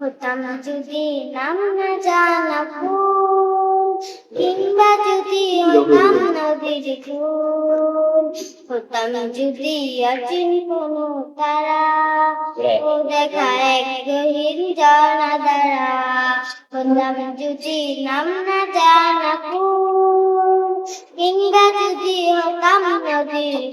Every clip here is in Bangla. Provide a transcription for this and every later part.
হতাম যদি নাম না জানা কিংবা যদি হতাম নদীর ফুল হতাম যদি অচিন কোনো তারা ও দেখা এক গহীর জানা দ্বারা হতাম যদি নাম না জানা কিংবা যদি হতাম নদীর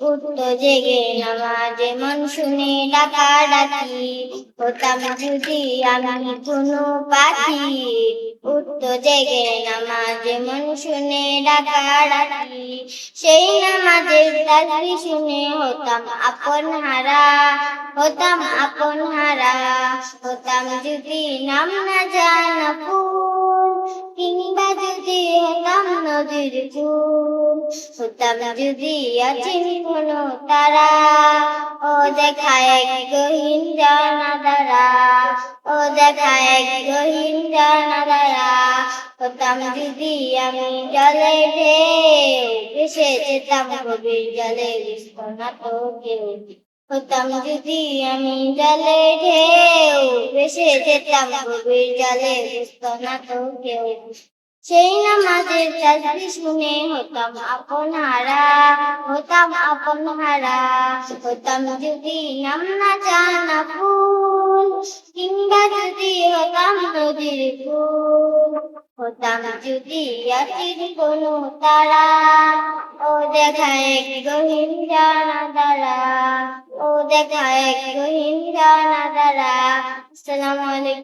উঠত জেগে নামাজে মন শুনে ডাকা ডাকি হতাম যদি আমি কোনো পাখি উঠত জেগে নামাজে মন শুনে ডাকা ডাকি সেই নামাজের তাজবি শুনে হতাম আপন হারা। হতাম আপন হারা। হতাম যদি নাম না জানা ফুল, কিংবা যদি নদীর হতাম যদি অচিন কোনো তারা ও দেখা এক গহীন জানা দ্বারা ও দেখা এক গহীন জানা দ্বারা হতাম যদি আমি জলে ঢেউ ভেসে যেতাম গভীর জলে না তো কেউ হতাম যদি আমি জলে ঢেউ ভেসে যেতাম গভীর জলে বুঝত না তো কেউ সেই নামাজের তাজবি শুনে হতাম আপন হারা, হতাম আপন হারা। হতাম যদি নাম না জানা ফুল, কিংবা যদি হতাম নদীর ফুল। হতাম যদি অচির কোনো তারা, ও দেখা এক গহীন জানা দ্বারা। ও দেখা এক গহীন জানা দ্বারা। আসসালামু আলাইকুম।